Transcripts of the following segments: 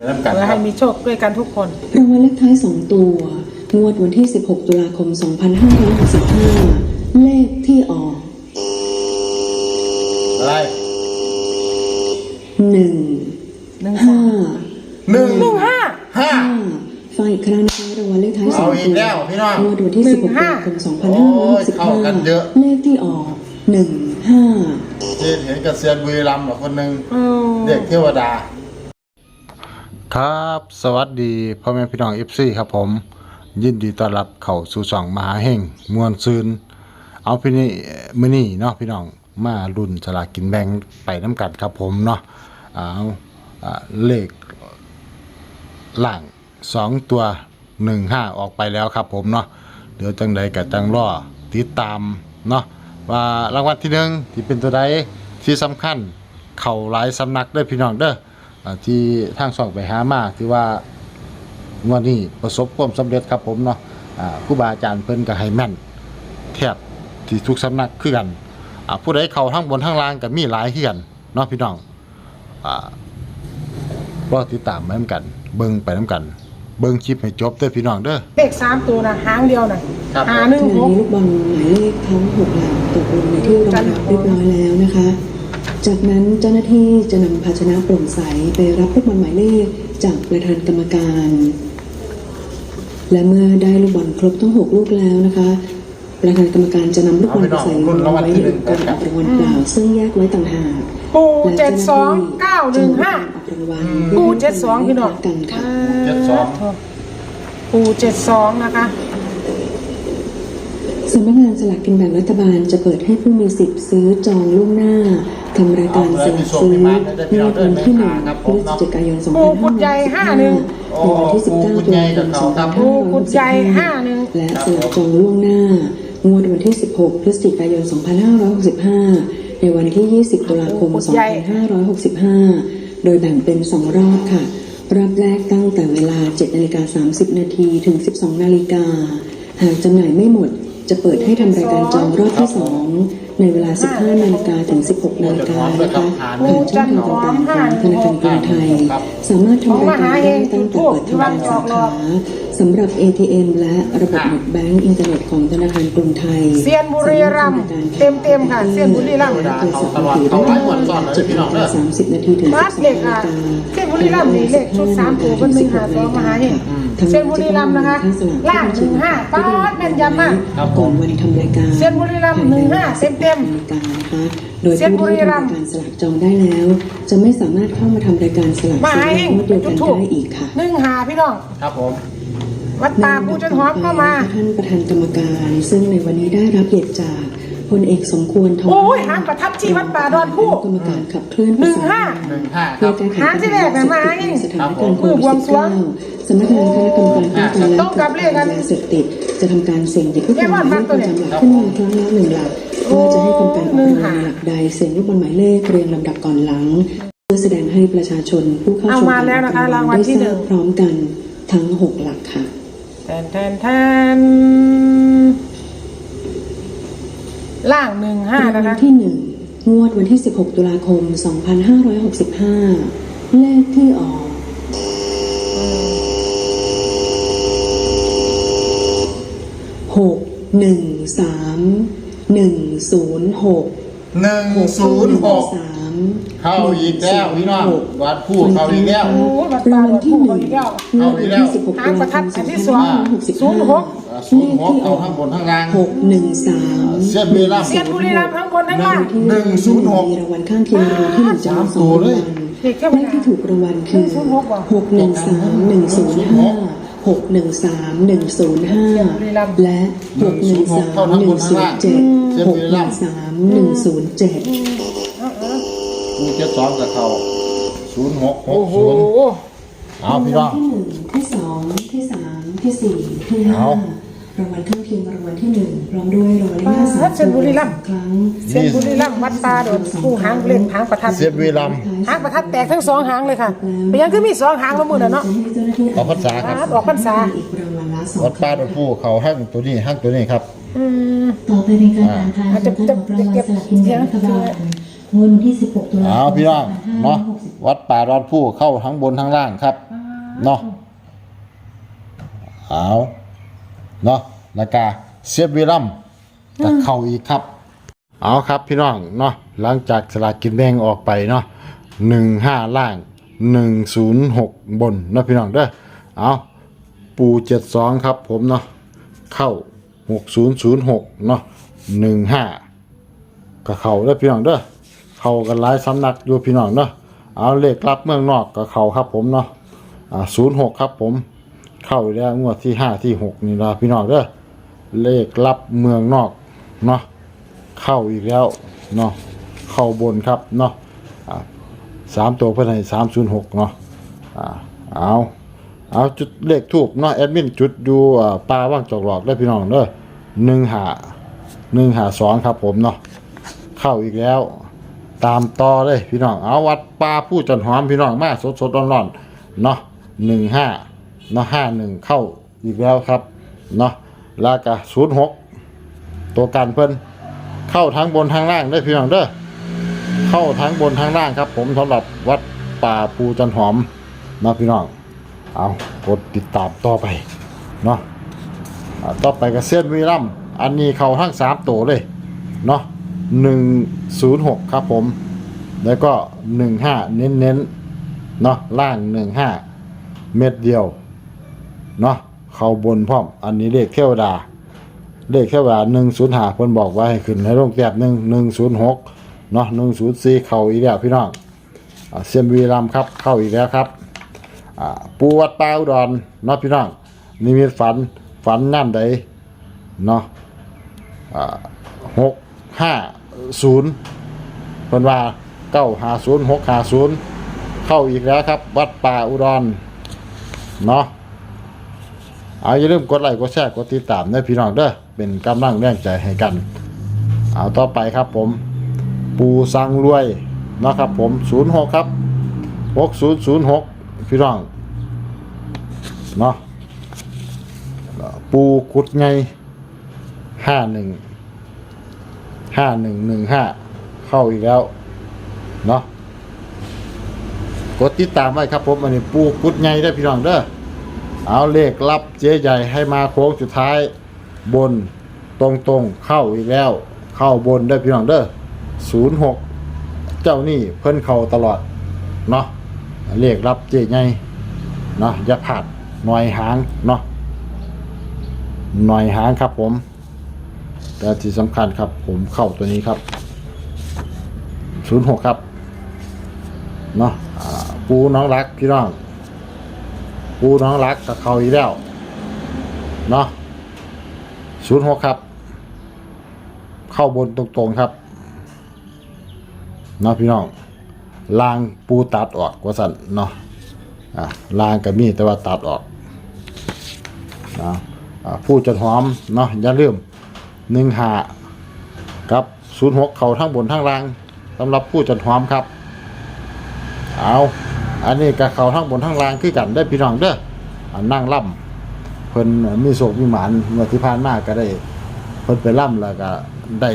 ไปน้ำกันเพื่อครัให้บมีโชคด้วยกันทุกคน รางวัลเลขท้าย 2 ตัว งวดวันที่ 16 ตุลาคม 2565 เลขที่ออก อะไร1 หนึ่งสาม5 หนึ่งหนึ่งห้า ห้า5ฟังอีกครั้งนะคะรางวัลเลขท้าย เอา2อีตักวแล้วพี่น้องงวดวันที่หนึ่ง16 ตุห้าลาคม โอ้ยเข้ากันเยอะ 2565 เลขที่ออก 1 5ที่เห็นกับเซียนบุรีรัมย์เหรอคนหนึ่งเออเด็กเทวดา ครับ สวัสดีพ่อแม่พี่น้องเอฟซีครับผม ยินดีต้อนรับเข้าสู่ช่องมหาเฮงมวลซืนเอาพี่นี่มือนี้เนาะพี่น้องมารุ่นสลากกินแบ่งไปน้ำกันครับผมเนาะเอาเลขล่างสองตัวหนึ่งห้าออกไปแล้วครับผมเนาะเดี๋ยวจังใดกับจังรอติดตามเนาะว่ารางวัลที่หนึ่งที่เป็นตัวใดที่สำคัญเข่าหลายสำนักเด้อพี่น้องเด้อ อาที่ทางสองไปหามาที่ว่างวดนี้ประสบความสำเร็จครับผมเนาะอ่าครูบาอาจารย์เพิ่นก็ให้แม่นแทบที่ทุกสำนักคือกันอ่าผู้ใดเข้าทั้งบนทั้งล่างก็มีหลายคือกันเนาะพี่น้องอ่ารอติดตามไปนํกัน เบิ่งไปนํกัน เบิ่งคลิปให้จบเด้อพี่น้องเด้อ เลขสามตัวนะหางเดียวน่ะครับ หาหนึ่งขณะหกนี้ลูกบอลหมายเลขทั้ง6หลักตกลงในที่รองรับเรียบร้อยแล้วนะคะ จากนั้นเจ้าหน้าที่จะนำภาชนะโปร่งใสไปรับลูกบอลหมายเลขจากประธานกรรมการ และเมื่อได้ลูกบอลครบทั้ง 6 ลูกแล้วนะคะประธานกรรมการจะนำลูกบอลไปใส่รวมไว้ในอุปกรณ์ออกรางวัลเปล่าซึ่งแยกไว้ต่างหากปูเจ็ดสองเก้าหนึ่งห้าจะนำลูกบอลออกรางวัลปูเจ็ดสองพี่น้องกันค่ะเจ็ดสองปูเจ็ดสองนะคะ สำนักงานสลากกินแบ่งรัฐบาลจะเปิดให้ผู้มีสิทธิ์ซื้อจองล่วงหน้าทำรายการสลากซื้อในวันที่หนึ่งพฤศจิกายนปูกุดใหญ่ห้าหนึ่งในวันที่19ตุลาคมปูกุดใหญ่ห้าหนึ่งและสลากจองล่วงหน้างวดวันที่ 16 พฤศจิกายน 2565 ในวันที่ 20 ตุลาคม 2565 โดยแบ่งเป็น 2 รอบค่ะ รอบแรกตั้งแต่เวลา 7 นาฬิกา 30 นาทีถึง 12 นาฬิกา หากจำหน่ายไม่หมด จะเปิดให้ทำรายการจองรอบที่ 2 ในเวลา 15 นาฬิกาถึง 16 นาฬิกานะคะผ่านช่องทางต่างๆของธนาคารกรุงไทย สามารถทำรายการได้ตั้งแต่เปิดทำการสาขา สำหรับ ATM และระบบเน็ตแบงก์อินเทอร์เน็ตของธนาคารกรุงไทยเซียนบุรีรัมย์เต็มๆค่ะเซียนบุรีรัมย์สามสิบนาทีถึงบัสเหล็กอะเส้นบุรีรัมย์นี่เลขชุดสามตัวเพิ่นหนึ่งหาสองมหาเห็นเส้นบุรีรัมย์นะคะล่างหนึ่งห้าป๊าดแม่นยำมากก่อนวันทำรายการเซียนบุรีรัมย์หนึ่งห้าเต็มรายการนะคะโดยเซียนบุผู้รีที่รัมย์ทำรายการสลากจองได้แล้ว จะไม่สามารถเข้ามาทำรายการสลากมซื้หาอเห็นงวดเดียวกันถูกได้อีกค่ะ หนึ่งหาพี่น้อง ครับผม วัดตาปูจนหอมเข้ามาท่านประธานกรรมการ ซึ่งในวันนี้ได้รับเกียรติจากพลเอกสมควรทองโอ้ยหางประทับที่วัดป่าดอนผู้กรรมการขับเคลื่อนหนึ่งห้าหนึ่งห้าคเพื่รัอบแก้ไขหางที่แรกน่ะมาเองสถานการณ์โควิดมือบวงสรวง19สำนักงานคณะกรรมการป้องกันและต้องกลับเลขกันยาเสพติดจะทำการเสี่ยงหยิบลูกบอลหมายเลขประจำหลักครับขึ้นมาครั้งละหนึ่งหลักโอ้เพื่อจะให้กรรมการออกหนึ่งรางวัหาลหลักใดเสี่ยงลูกบอลหมายเลขเรียงลำดับก่อนหลังเพื่อแสดงให้ประชาชนผู้เข้าชเอามมาแล้วนะคะรางวัลที่หนึ่งได้ทบพร้อมกันทั้งหกหลักค่ะแทนแทนแทนล่างหนึ่งห้ารางนะวัลคะ ที่หนึ่งงวดวันที่ 16 ตุลาคม 2565 เลขที่ออกหกหนึ่งสาม หนึ่งศูนย์หกหนึ่งศูนย์หกสามเข้าอีกแล้วพี่น้องวัดผู้เข้าอีกแล้ว โอ้ยวัดราตางวัลที่หนึ่งเข้าอีกแล้วงวดวันที่สิบหกหางประทัดอันที่สองศูนย์หกศูนย์หกเอาทั้งบนทั้งล่างหกหนึ่งสามเสียนบุรีรัมย์เซียนบุรีรัมย์ทั้งบนทั้งล่างหนึ่งศูนย์หกมีรางวัลข้างเคียงรางวัลที่หนึ่งจำนวนสองสามตัวรางเลวัยลเด็กแค่เลวันขไหนที่ถูกรางวัลคือหนึ่งศูนย์หกเหรอหกหนึ่งสามหนึ่งศูนย์ห้า หกหนึ่งสามหนึ่งศูนย์ห้าและหกหนึ่งสามหนึ่งศูนย์เจ็ดหกหนึ่งสามหนึ่งศูนย์เจ็ดกูจะสองกับเขาศูนย์หกหโอ้กโหศูนย์เอาพี่น้อง ที่หนึ่งที่สองที่สามที่สี่ที่ห้า เอา รางวัลข้างเคียงรางวัลที่หนึ่งพร้อมด้วยรางวัลเลขหน้าสามเซียนบุรีรัมย์ครั้งเซียนบุรีรัมย์วัดตาโดนผู้หางเล่นหางประทัดเสียนบุรีรัมย์หางประทัดแตกทั้งสองหางเลยค่ะเป็นยังคือมีสองหางละมือน่ะเนาะออกพรรษาครับ ออกพรรษา อีกรางวัลละสองวัดป้าดอนผู้เขาห้างตัวนี้ห้างตัวนี้ครับ อืม ต่อไปเป็นการอ่านทายอ่าผลการออกรางวัลสลากกินแบ่งรัฐบาลงวดวันที่ 16 ตุลาคมเอาพี่น้องเนาะวัดป่าดอนผู้เข้าทั้งบนทั้งล่างครับอ่เนาะเอาเนาะ แล้วก็เสียบวีรัมกับเข้าอีกครับ เอาครับพี่น้องเนาะหลังจากสลากกินแบ่งออกไปเนาะหนึ่งห้าล่างหนึ่งศูนย์หกบนเนาะพี่น้องเด้อเอาปูเจ็ดสองครับผมเนาะเข้าหกศูนย์ศูนย์หกเนาะหนึ่งห้าก็เข้าเด้อพี่น้องเด้อเข้ากันหลายสำนักอยู่พี่น้องเนาะเอาเลขรับเมืองนอกก็เข้าครับผมเนาะอ่าศูนย์หกครับผม เข้าอีกแล้วงวดที่ห้าที่หกนี่นะพี่น้องเด้อ เลขรับเมืองนอกเนาะเข้าอีกแล้วเนาะเข้าบนครับเนาะสามตัวเพื่อนให้สามศูนย์หกเนาะเอาเอาจุดเลขทูบเนาะแอดมินจุดอยู่ปลาว่างจอกหลอกได้พี่น้องเด้อหนึ่งหาหนึ่งหาสองครับผมเนาะเข้าอีกแล้ว ตามต่อเลยพี่น้องเอาวัดปลาผู้จันหอมพี่น้องมาสดสดร้อนร้อนเนาะหนึ่งห้าเนาะห้าหนึ่งเข้าอีกแล้วครับเนาะ ล้วก็ศูนย์หกตัวกันเพิ่นเข้าทั้งบนทั้งล่างได้อพี่น้องเด้อเข้าทั้งบนทั้งล่างครับ ผมสำหรับวัดป่าภูจันหอมนาะพี่น้องเอากดติดตามต่อไปเนาะต่อไปกับเส้นวีรัมอันนี้เข้าทั้งสามตัวเลยเนาะหนึ่งศูนย์หกครับผม แล้วก็หนึ่งห้าเน้นเน้นๆเนาะล่างหนึ่งห้าเม็ดเดียวเนาะ เขาบนพร้อม อันนี้เลขเทวดา เลขแค่ว่าหนึ่งศูนย์หาเพิ่นบอกว่าให้ขึ้นให้ลงแต้มหนึ่งหนึ่งศูนย์หกเนาะหนึ่งศูนย์สี่เข้าอีกแล้วพี่น้องอ่าเซียมวีรามครับเข้าอีกแล้วครับอ่าปูวัดปาอุดรเนาะพี่น้องนิมิตฝันฝันนั่นใดเนาะอ่าหกห้าศูนย์เพิ่นว่าเก้าหาศูนย์หกหาศูนย์เข้าอีกแล้วครับ วัดป่าอุดรเนาะ เอาอย่าลืมกดไลค์กดแชร์กดติดตามเนะพี่น้องเด้อเป็นกำลังแรงใจให้กัน เอาต่อไปครับผม ปูสังรวยเนาะครับผม06ครับ6006พี่น้องเนาะปูกุดไง51 5115เข้าอีกแล้วเนาะกดติดตามไว้ครับผมอันนี้ปูกุดไงได้พี่น้องเด้อ เอาเลขรับเจ๊ใหญ่ให้มาโค้งสุดท้าย บนตรงๆเข้าอีกแล้ว เข้าบนได้พี่น้องเด้อศูนย์หกเจ้านี่เพิ่นเข้าตลอดเนาะเลขรับเจ๊ใหญ่เนาะอย่าผาดหน่อยหางเนาะหน่อยหางครับผม แต่ที่สำคัญครับผมเข้าตัวนี้ครับศูนย์หกครับเนาะปูน้องรักพี่น้อง ปูน้องรักกับเขาอีกแล้วเนาะศูนย์หกครับ เข้าบนตรงๆครับเนาะพี่น้องลางปูตัดออกว่าสั่นเนาะอะลางกับมีแต่ว่าตัดออกนะอะผู้จัดหอมเนาะอย่าลืมหนึ่งหากับศูนย์หกเขาทั้งบนทั้งล่างสำหรับผู้จัดหอมครับ เอา อันนี้กับเขาทั้งบนทั้งล่างคือกันได้พี่น้องเด้ออันนั่งล่ำเพิ่นมีโศกมีหมานเมื่อที่ผ่านมาก็ได้ เพิ่นไปล่ำแล้วก็ได้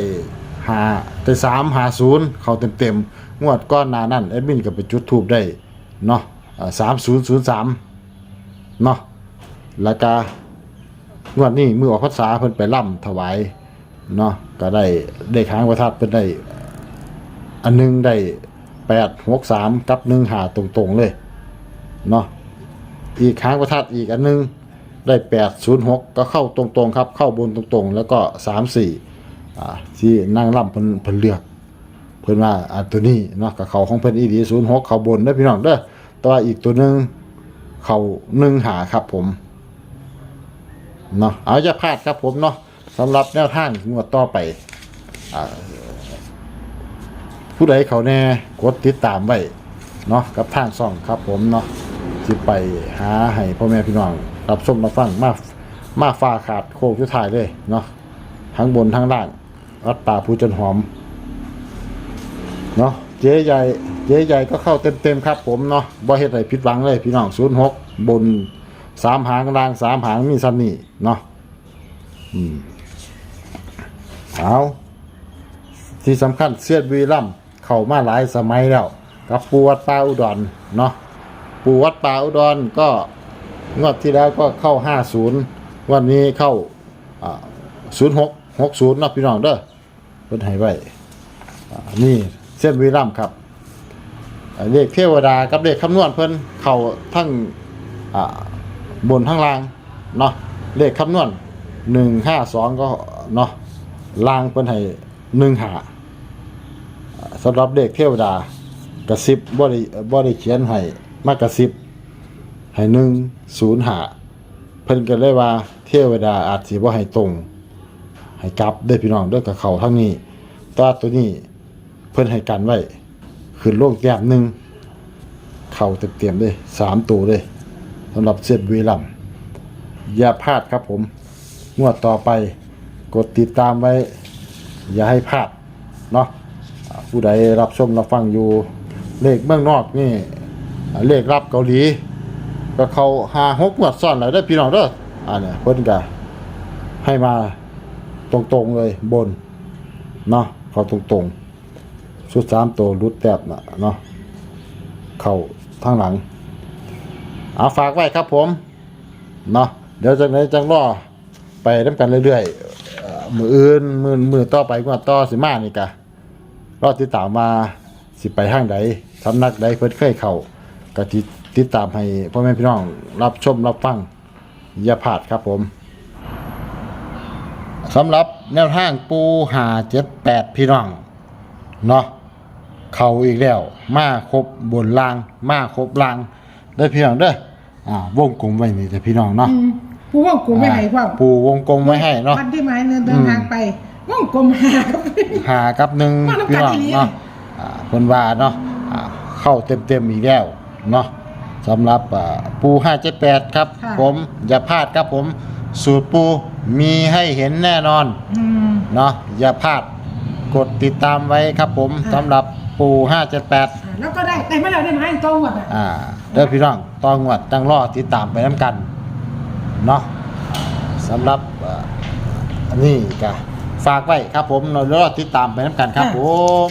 หาได้สามหาศูนย์เขาเต็มเต็มงวดก้อนนานั่นแอดมินก็ไปจุดทูบได้เนาะสามศูนย์ศูนย์สามเนาะแล้วก็งวดนี้มือออกพรรษาเพิ่นไปล่ำถวายเนาะก็ได้ได้ค้างประทัดเพิ่นได้ อันหนึงได้ แปดหกสามกับหนึ่งหาตรงๆเลยเนาะอีกค้างประทัดอีกอันหนึงได้แปดศูนย์หกก็เข้าตรงๆครับ เข้าบนตรงๆ แล้วก็สามสี่อ่าที่นั่งล่ำเพิ่นเพิ่นเลือก เพิ่นว่าอ่าตัวนี้เนาะกับเขาของเพิ่นอีดีศูนย์หกเขาบนเด้อพี่น้องเด้อแต่ว่าอีกตัวหนึ่งเขาหนึ่งหาครับผมเนาะเอาจะพลาดครับผมเนาะสำหรับแนวทางงวดต่อไปอ่า ผู้ใดเขาแน่กดติดตามไว้เนาะกับทางซ่องครับผมเนาะสิไปหาให้พ่อแม่พี่น้องรับชมรับฟังมามาฟ้าขาดโคกทุดท้ายเลยเนาะทั้งบนทั้งล่างวัดป่าภูจนหอมเนาะเจ๊ใหญ่เจ๊ใหญ่ก็เข้าเต็มเต็มๆครับผมเนาะบ่เฮ็ดให้ผิดหวังเลยพี่น้องศูนย์หกบนสามหางล่างสามหางมีซ้ำนี่เนาะอืมเอาที่สำคัญเสียดวีรัม เข้ามาหลายสมัยแล้วกับปูวัดป่าอุดรเนาะปูวัดป่าอุดรก็งวดที่แล้วก็เข้าห้าศูนย์วันนี้เข้าศูนย์หกหกศูนย์นะพี่น้องเด้อเพิ่นให้ไว้นี่เส้นวีรัมครับอ่าเลขเทวดากับเลขคำนวณเพิ่นเข้าทั้งบนทั้งล่างเนาะเลขคำนวณหนึ่งห้าสองก็เนาะล่างเพิ่นให้หนึ่งหา สำหรับเด็กเทวดากระซิบบ่ได้บ่ได้เขียนให้มากระซิบให้หนึ่งศูนย์หาเพิ่นก็เลยว่าเทวดาอาจสิบ่ให้ตรง ให้กลับเด้อพี่น้องเด้อกับเขาทั้งนี้ตาตัวนี้เพิ่นให้กันไว้ขึ้นโลกแต้มหนึ่งเข่าเต็มๆเลยสามตัวเลยสำหรับเซตวีลัมย์อย่าพลาดครับผมงวดต่อไปกดติดตามไว้ อย่าให้พลาดเนาะ ผู้ใดรับชมรับฟังอยู่ เลขเมืองนอกนี่ เลขรับเกาหลี ก็เขาหาหกงวดซ้อนแล้วได้พี่น้องเด้ออ่าเนี่ยเพิ่นก็ให้มาตรงๆเลยบนเนาะเขาตรงๆชุดสามตัวรุดแตบนะเนาะเขาทางหลังเอาฝากไว้ครับผมเนาะเดี๋ยวจากไหนจังรอไปน้ำกันเรื่อยๆเอ่อมืออื่นมือมือต่อไปงวดต่อสิมานี่กะ รอติดตามมาสิไปห้างใดสำนักใดเพิ่นเคยเข้าก็ติดติดตามให้พ่อแม่พี่น้องรับชมรับฟังอย่าพลาดครับผมสำหรับแนวทางปูหาเจ็ดแปดพี่น้องเนาะเข้าอีกแล้ว มาครบบนล่าง มาครบล่างเด้อพี่น้องเด้ออ่าวงกลมไว้นี่แต่พี่น้องเนาะ อืมผู้ว่องกลมไม่ให้ความปูวงกลมไว้ให้เนาะ วันที่หมายเดินเดินทางไป ว่องกลมหาครับ หากับหนึ่งมาน้ำพี่น้องกันอีหลี เนาะอ่าคนว่าเนาะอ่าเข้าเต็มเต็มๆอีกแล้วเนาะสำหรับอ่าปูห้าเจ็ดแปดครับค่ะผมอย่าพลาดครับผม สูตรปูมีให้เห็นแน่นอน อืม เนาะอย่าพลาดกดติดตามไว้ครับผมอ่าสำหรับปูห้าเจ็ดแปดอ่าแล้วก็ได้แต่ไม่ได้ได้ไหมตรงหมดอะอ่าเด้อพี่น้องตองวดตั้งรอติดตามไปน้ำกันเนาะสำหรับอ่าอันนี้ก็ ฝากไว้ครับผมเรารอติดตามไปน้ำกันครับผม